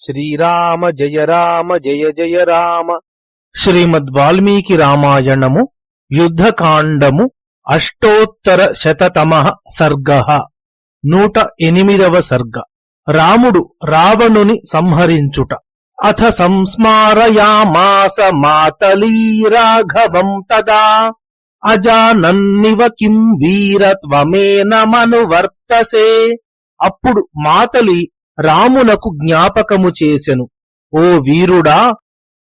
శ్రీరామ జయ రామ జయ జయ రామ. శ్రీమద్ వాల్మీకి రామాయణము యుద్ధకాండము అష్టోత్తర శతతమ సర్గ. నూట ఎనిమిదవ సర్గ. రాముడు రావణుని సంహరించుట. అథ సంస్మారయామాస మాతలీ రాఘవం తదా. అజానన్నివ కిం వీరత్వమేనమనువర్తసే అప్పుడు మాతలి రామునకు జ్ఞాపకము చేసెను. ఓ వీరుడా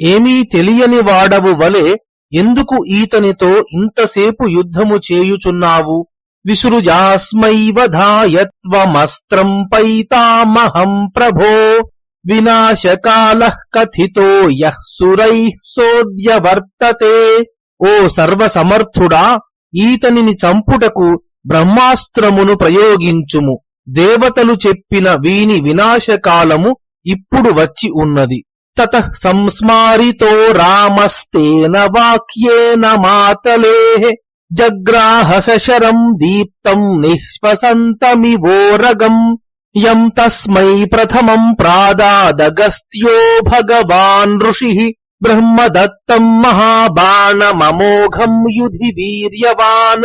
ఏమీ తెలియని వాడవు వలె ఎందుకు ఈతనితో ఇంతసేపు యుద్ధము చేయుచున్నావు? విసృజాస్మైవధాయత్వమస్త్రం పైతామహం ప్రభో వినాశకాల కథితో యః సురై సోద్యవర్తతే. ఓ సర్వసమర్థుడా ఈతనిని చంపుటకు బ్రహ్మాస్త్రమును ప్రయోగించుము. దేవతలు చెప్పిన వీని వినాశకాలము ఇప్పుడు వచ్చి ఉన్నది. తత సంస్మారితో రామస్తేన వాక్యేన మాతలే జగ్రాహశరం దీప్తం నిశ్వసంతమివోరగం యం తస్మై ప్రథమం ప్రాదాదగస్త్యో భగవాన్ ఋషి బ్రహ్మదత్తం మహాబాణమమోఘం యుధి వీర్యవాన్.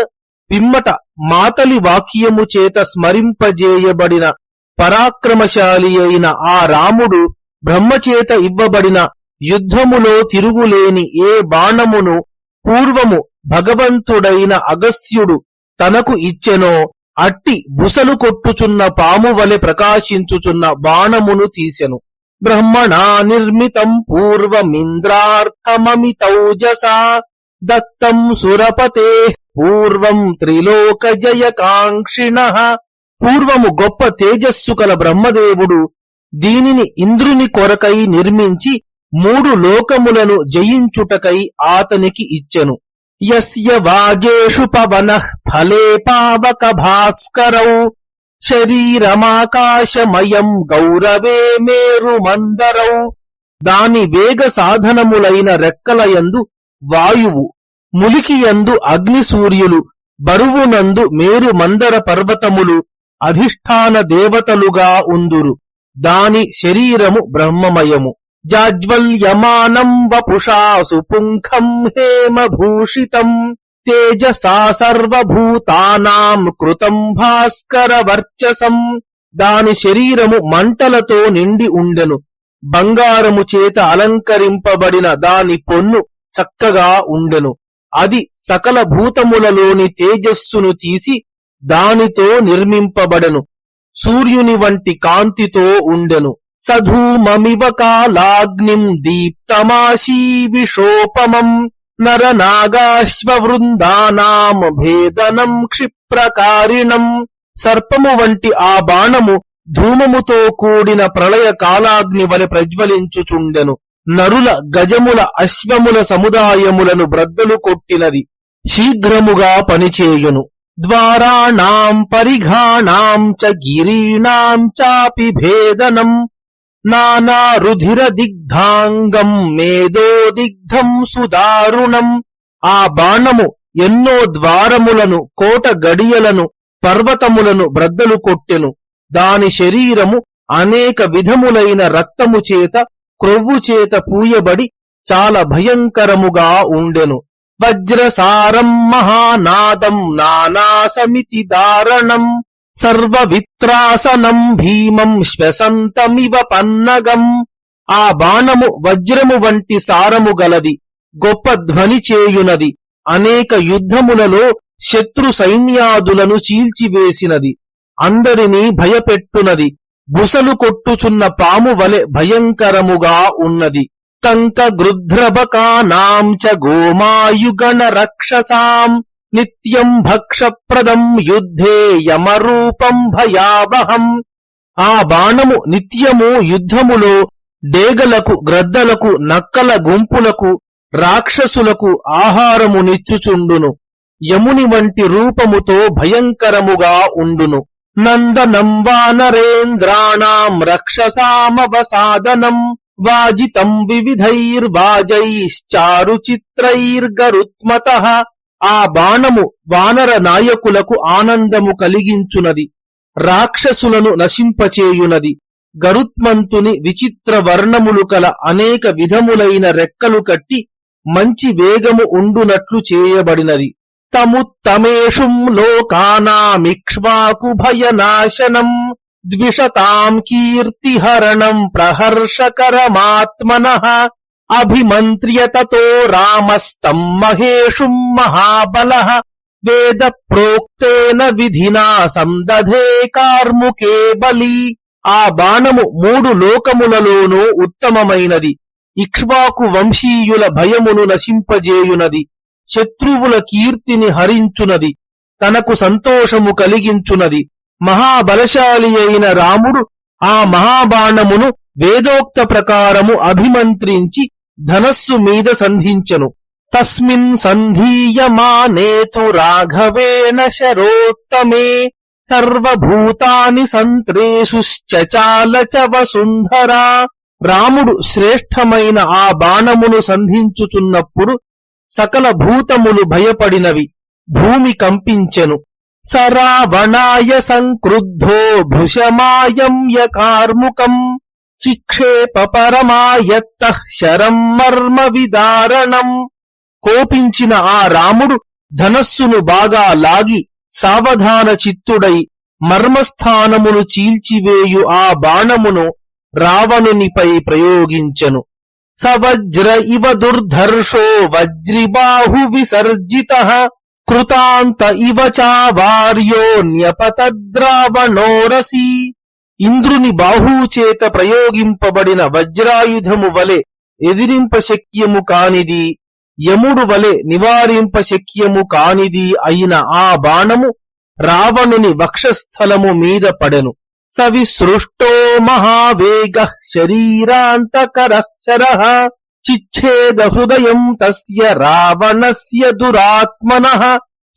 పిమ్మట మాతలి వాక్యము చేత స్మరింపజేయబడిన పరాక్రమశాలి అయిన ఆ రాముడు బ్రహ్మచేత ఇవ్వబడిన యుద్ధములో తిరుగులేని ఏ బాణమును పూర్వము భగవంతుడైన అగస్త్యుడు తనకు ఇచ్చెనో అట్టి బుసలు కొట్టుచున్న పాము వలె ప్రకాశించుచున్న బాణమును తీసెను. బ్రహ్మణా నిర్మితం పూర్వమింద్రార్థమమితౌజసా దత్తం సురపతే పూర్వం త్రిలోక జయకాంక్షిణ. పూర్వము గొప్ప తేజస్సు కల బ్రహ్మదేవుడు దీనిని ఇంద్రుని కొరకై నిర్మించి మూడు లోకములను జయించుటకై ఆతనికి ఇచ్చెను. యస్య వాజేషు పవన ఫలే పావక భాస్కరౌ. శరీరమాకాశమయం గౌరవే మేరు మందరౌ. దాని వేగ సాధనములైన రెక్కలయందు వాయువు ములికియందు అగ్నిసూర్యులు బరువునందు మేరు మందర పర్వతములు అధిష్టాన దేవతలుగా ఉందురు. దాని శరీరము బ్రహ్మమయము. జాజ్వల్యమానం వపుషా సుపుంఖం హేమభూషితం. తేజసా సర్వభూతానాం కృతం భాస్కర వర్చసం. దాని శరీరము మంటలతో నిండి ఉండెను. బంగారము చేత అలంకరింపబడిన దాని పొన్ను చక్కగా ఉండెను. అది సకల భూతములలోని తేజస్సును తీసి దానితో నిర్మింపబడెను. సూర్యుని వంటి కాంతితో ఉండెను. సధూమమివ కాలాగ్నిం దీప్తమాశీ విషోపమం నరనాగాశ్వవృందానాం భేదనం క్షిప్రకారిణం. సర్పము వంటి ఆ బాణము ధూమముతో కూడిన ప్రళయ కాలాగ్ని వలె ప్రజ్వలించుచుండెను. నరుల గజముల అశ్వముల సముదాయములను బ్రద్దలు కొట్టినది శీఘ్రముగా పనిచేయును. ద్వారాణాం పరిఘాణాం చ గిరీణాం చాపి భేదనం. నానా రుధిర దిగ్ధాంగం మేదో దిగ్ధం సుదారుణం. ఆ బాణము ఎన్నో ద్వారములను కోట గడియలను పర్వతములను బ్రద్దలు కొట్టెను. దాని శరీరము అనేక విధములైన రక్తము చేత క్రొవ్వు చేత పూయబడి చాలా భయంకరముగా ఉండెను. వజ్రసారం మహానాదం నానాసమితి దారణం సర్వవిత్రాసనం భీమం శ్వసంతమివ పన్నగం. ఆ బాణము వజ్రము వంటి సారము గలది గొప్ప ధ్వని చేయునది అనేక యుద్ధములలో శత్రు సైన్యాదులను చీల్చివేసినది అందరినీ భయపెట్టునది. బుసలు కొట్టుచున్న పాము వలె భయంకరముగా ఉన్నది. కంక గృధ్రబకానాం గోమాయుగణ రక్షసాం. నిత్యం భక్షప్రదం యుద్ధే యమరూపం భయావహం. ఆ బాణము నిత్యము యుద్ధములో డేగలకు గ్రద్దలకు నక్కల గుంపులకు రాక్షసులకు ఆహారము నిచ్చుచుండును యముని వంటి రూపముతో భయంకరముగా ఉండును. నందనం వానరేంద్రాణం రక్షసామవసాదనం వాజితం వివిధైర్వాజైశ్చారు చిత్రైర్గరుత్మత ఆ బాణము వానర నాయకులకు ఆనందము కలిగించునది రాక్షసులను నశింపచేయునది గరుత్మంతుని విచిత్ర వర్ణములు కల అనేక విధములైన రెక్కలు కట్టి మంచి వేగము ఉండునట్లు చేయబడినది. తముత్తమేషుం లోకానామిక్ష్వాకు భయనాశనం ద్విషతాం కీర్తిహరణం ప్రహర్షకరమాత్మన అభిమంత్ర్యతతో రామస్తం మహేషుం మహాబల వేద ప్రోక్తేన విధినా సందధే కార్ముకే బలి. ఆ బాణము మూడు లోకములలోనూ ఉత్తమమైనది. ఇక్ష్వాకు వంశీయుల భయమును నశింపజేయునది. శత్రువుల కీర్తిని హరించునది తనకు సంతోషము కలిగించునది. మహాబలశాలి అయిన రాముడు ఆ మహాబాణమును వేదోక్త ప్రకారము అభిమంత్రించి ధనస్సు మీద సంధించెను. తస్మిన్ సంధీయమానేతు రాఘవేణ శరోత్తమే సర్వభూతాని సంత్రేషుశ్చచాల చ వసుంధరా. రాముడు శ్రేష్టమైన ఆ బాణమును సంధించుచున్నప్పుడు సకల భూతములు భయపడినవి భూమి కంపించెను. సరావణాయ సంక్రుద్ధో భృశమాయమ్య కార్ముకం చిక్షేప పరమాయత్త శరం మర్మ విదారణం. కోపించిన ఆ రాముడు ధనస్సును బాగా లాగి సావధాన చిత్తుడై మర్మస్థానమును చీల్చివేయు ఆ బాణమును రావణునిపై ప్రయోగించెను. సవజ్ర ఇవ దుర్ధర్షో వజ్రిబాహు విసర్జిత కృతాంత ఇవ చావార్యో న్యపతద్రావణోరసి. ఇంద్రుని బాహువు చేత ప్రయోగింపబడిన వజ్రాయుధము వలె ఎదిరింప శక్యము కానిది యముడు వలె నివారింప శక్యము కానిది అయిన ఆ బాణము రావణుని వక్షస్థలము మీద పడెను. సవిసృష్టో మహావేగ శరీరాంతకర. చిచ్ఛేద హృదయం తస్య రావణస్య దురాత్మన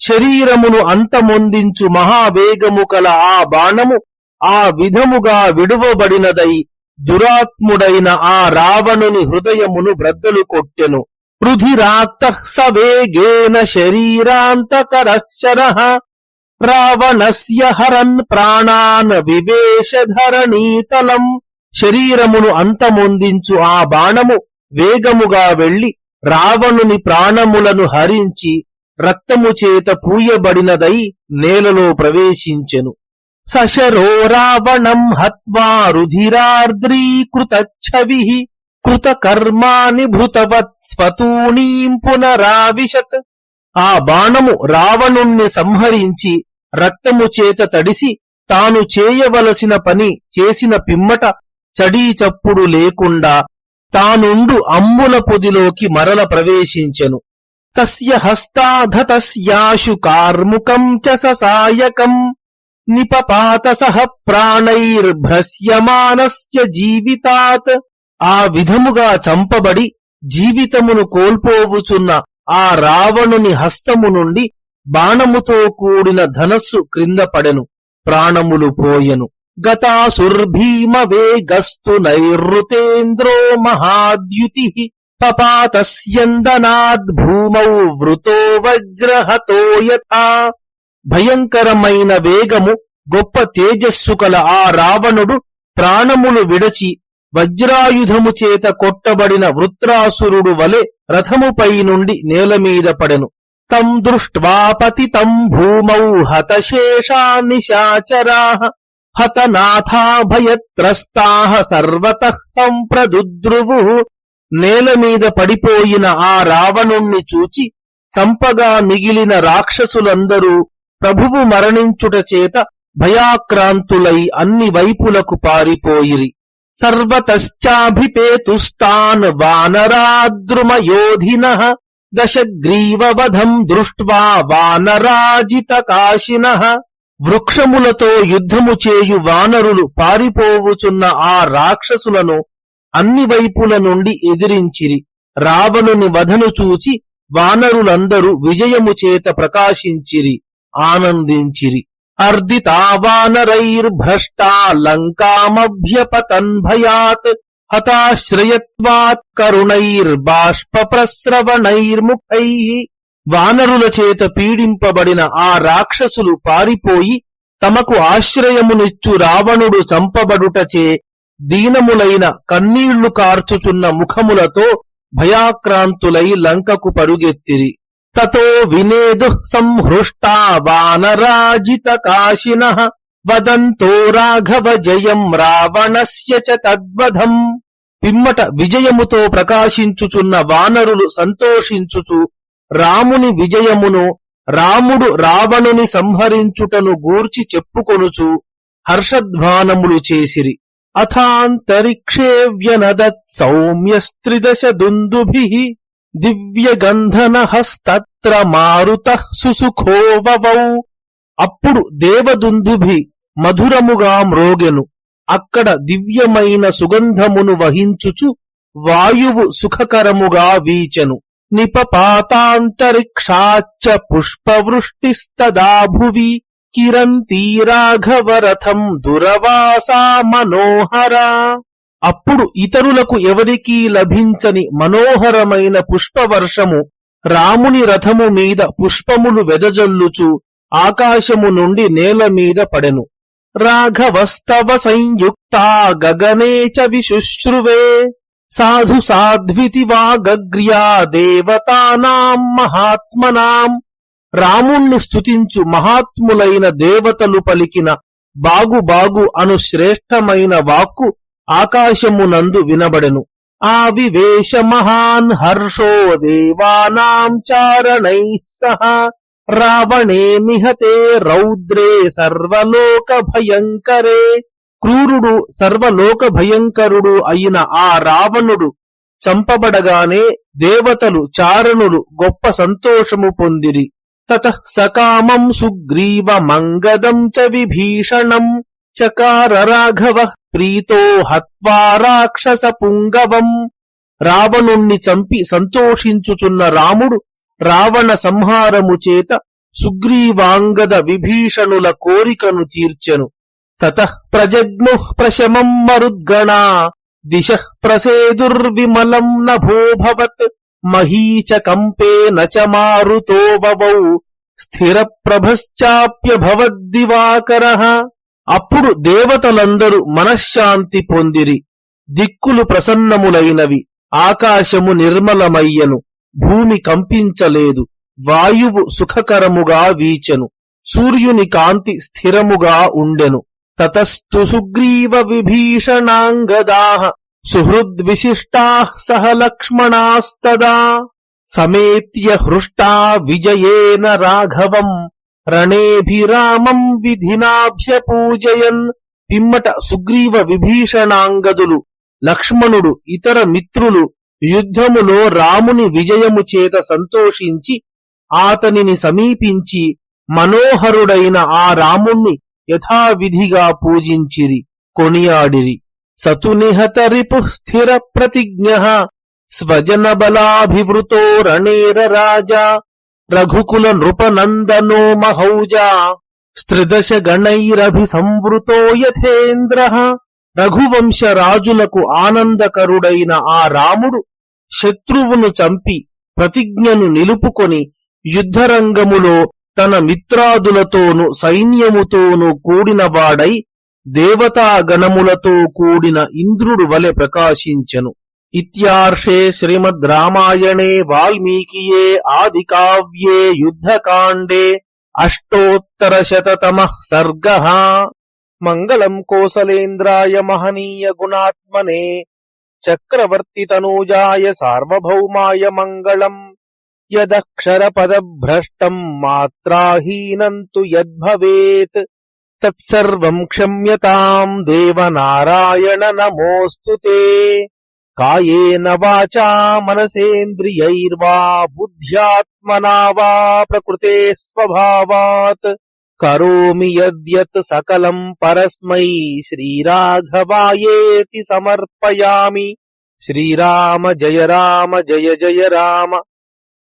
శరీరమును అంతమొందించు మహావేగము కల ఆ బాణము ఆ విధముగా విడువబడినదై దురాత్ముడైన ఆ రావణుని హృదయమును బ్రద్దలు కొట్టెను రుధిరాక్త సవేగేన శరీరాంతకరక్షర రావణస్య హరన్ ప్రాణాన్ వివేశధరణీతలం శరీరమును అంతమొందించు ఆ బాణము వేగముగా వెళ్ళి రావణుని ప్రాణములను హరించి రక్తము చేత పూయబడినదై నేలలో ప్రవేశించెను. సశరో రావణం హత్వా రుధిరార్ద్రీకృతఛవి కృతకర్మాని భృతవత్ స్వతూణీం పునరావిశత్. ఆ బాణము రావణుణ్ణి సంహరించి రక్తము చేత తడిసి తాను చేయవలసిన పని చేసిన పిమ్మట చడీ చప్పుడు లేకుండా తానుండు అంబుల పొదిలోకి మరల ప్రవేశించెను. తస్య హస్తాధతస్యాశు కార్ముకం చ ససాయకం. నిపపాత సహ ప్రాణైర్భ్రస్యమానస్య జీవితాత్. ఆ విధముగా చంపబడి జీవితమును కోల్పోవుచున్న ఆ రావణుని హస్తము నుండి బాణముతో కూడిన ధనస్సు క్రింద పడెను. ప్రాణములు పోయెను. గతాసుర్భీమ వేగస్తు నైరుతేంద్రో మహాద్యుతి పపాతస్యందనాద్భూమౌ వృతో వజ్రహతో యథా భయంకరమైన వేగము గొప్ప తేజస్సు కల ఆ రావణుడు ప్రాణములు విడచి వజ్రాయుధము చేత కొట్టబడిన వృత్రాసురుడు వలె రథముపై నుండి నేలమీద పడెను. తం దృష్ట్వా పతితం భూమౌ హతశేషా నిశాచరా హతనాథా భయత్రస్తాహ సర్వతః సంప్రదుద్రువు. నేల మీద పడిపోయిన ఆ రావణుణ్ణి చూచి చంపగా మిగిలిన రాక్షసులందరూ ప్రభువు మరణించుట చేత భయాక్రాంతులై అన్ని వైపులకు పారిపోయిరి. సర్వతశ్చాభిపేతుస్తాన్ వానరాద్రుమయోధిన దశగ్రీవవధం దృష్ట్వా వానరాజిత కాశిన వృక్షములతో యుద్ధము చేయు వానరులు పారిపోవుచున్న ఆ రాక్షసులను అన్ని వైపుల నుండి ఎదిరించిరి. రావణుని వధను చూచి వానరులందరూ విజయము చేత ప్రకాశించిరి ఆనందించిరి. అర్దితా వానరైర్భ్రష్టా లంకామభ్యపతన్ భయాత్ హతాశ్రయత్వాత్ కరుణైర్బాష్ప ప్రస్రవణైర్ముఖై. వానరుల చేత పీడింపబడిన ఆ రాక్షసులు పారిపోయి తమకు ఆశ్రయమునిచ్చు రావణుడు చంపబడుటచే దీనములైన కన్నీళ్ళు కార్చుచున్న ముఖములతో భయాక్రాంతులై లంకకు పరుగెత్తిరి. తతో వినేదు సంహృష్టా వానరాజిత కాశిన వదంతో రాఘవ జయం రావణస్య చ తద్వధం. పిమ్మట విజయముతో ప్రకాశించుచున్న వానరులు సంతోషించుచు రాముని విజయమును రాముడు రావణుని సంహరించుటను గూర్చి చెప్పుకొనుచు హర్షధ్వానములు చేసిరి. అథాంతరిక్షే వ్యనదత్ సౌమ్యస్త్రిదశ దుందుభి దివ్యగంధనహస్తత్ర మారుత సుసుఖోవౌ అప్పుడు దేవదుందుభి మధురముగా మ్రోగెను. అక్కడ దివ్యమైన సుగంధమును వహించుచు వాయువు సుఖకరముగా వీచెను. నిపపాతాంతరిక్షాచ్చ పుష్పవృష్టిస్తదా భువి కిరంతీ రాఘవరథం దురవాసా మనోహరా అప్పుడు ఇతరులకు ఎవరికీ లభించని మనోహరమైన పుష్పవర్షము రాముని రథము మీద పుష్పములు వెదజల్లుచు ఆకాశము నుండి నేల మీద పడెను. రాఘవస్తవ సంయుక్తా గగనే చ విశుశ్రువే। సాధు సాధ్వితి వాగగ్ర్యా దేవతానాం మహాత్మనాం రాముణ్ణి స్తుతించు మహాత్ములైన దేవతలు పలికిన బాగు బాగు అను శ్రేష్టమైన వాక్కు ఆకాశమునందు వినబడెను ఆవివేశ మహాన్ హర్షో దేవానాం చారణై సహా రావణే నిహతే రౌద్రే సర్వలోక భయంకరే క్రూరుడు సర్వలోక భయంకరుడు అయిన ఆ రావణుడు చంపబడగానే దేవతలు చారణులు గొప్ప సంతోషము పొందిరి. తత సకామం సుగ్రీవ మంగదం చ విభీషణం చకార రాఘవ ప్రీతో హత్వా రాక్షస పుంగవం. రావణుణ్ణి చంపి సంతోషించుచున్న రాముడు రావణ సంహారము చేత సుగ్రీవాంగద విభీషణుల కోరికను తీర్చెను. తత ప్రజగ్ము ప్రశమం మరుద్గణా దిశ ప్రసేదుర్విమలం నభోభవత్ మహీచ చ మారుతో బవౌ స్థిర ప్రభశ్చాప్యభవద్దివాకర అప్పుడు దేవతలందరూ మనశ్శాంతి పొందిరి। దిక్కులు ప్రసన్నములైనవి। ఆకాశము నిర్మలమయ్యను। భూమి కంపించలేదు। వాయువు సుఖకరముగా వీచెను। సూర్యుని కాంతి స్థిరముగా ఉండెను। తతస్తు సుగ్రీవ విభీషణాంగదా సుహృద్విశిష్టా సహ లక్ష్మణాస్తదా సమేత్య హృష్టా విజయేన రాఘవం రణేభిరామం విధినాభ్యపూజయన్ పిమ్మట సుగ్రీవ విభీషణాంగదులు లక్ష్మణుడు ఇతర మిత్రులు యుద్ధములో రాముని విజయము చేత సంతోషించి ఆతనిని సమీపించి మనోహరుడైన ఆ రాముణ్ణి యథావిధిగా పూజించిరి కొనియాడిరి. సతునిహత రిపు స్థిర ప్రతిజ్ఞ స్వజన బలాభివృతో రణేర రాజా రఘుకుల నృపనందనో మహౌజా. స్త్రిదశ గణైరభి సంవృతో యథేంద్ర రఘువంశ రాజులకు ఆనందకరుడైన ఆ రాముడు శత్రువును చంపి ప్రతిజ్ఞను నిలుపుకొని యుద్ధరంగములో తన మిత్రాదులతోను సైన్యముతోను కూడినవాడై దేవతాగణములతో కూడిన ఇంద్రుడు వలె ప్రకాశించెను. ఇత్యార్షే శ్రీమద్ రామాయణే వాల్మీకియే ఆది కావ్యే యుద్ధకాండే అష్టోత్తర శతమ సర్గ. మంగళం కోసలేంద్రాయ మహనీయ గుణాత్మనే చక్రవర్తి తనూజాయ సార్వభౌమాయ మంగళం. యదక్షరపదభ్రష్టం మాత్రాహీనం తు యద్భవేత్ తత్సర్వం క్షమ్యతాం దేవనారాయణ నమోస్తు తే కాయేన వాచా మనసేంద్రియైర్వా బుద్ధ్యాత్మనా వా ప్రకృతే స్వభావాత్ కరోమి యద్యత్ సకలం పరస్మై శ్రీరాఘవాయేతి సమర్పయామి శ్రీరామ జయ రామ జయ జయ రామ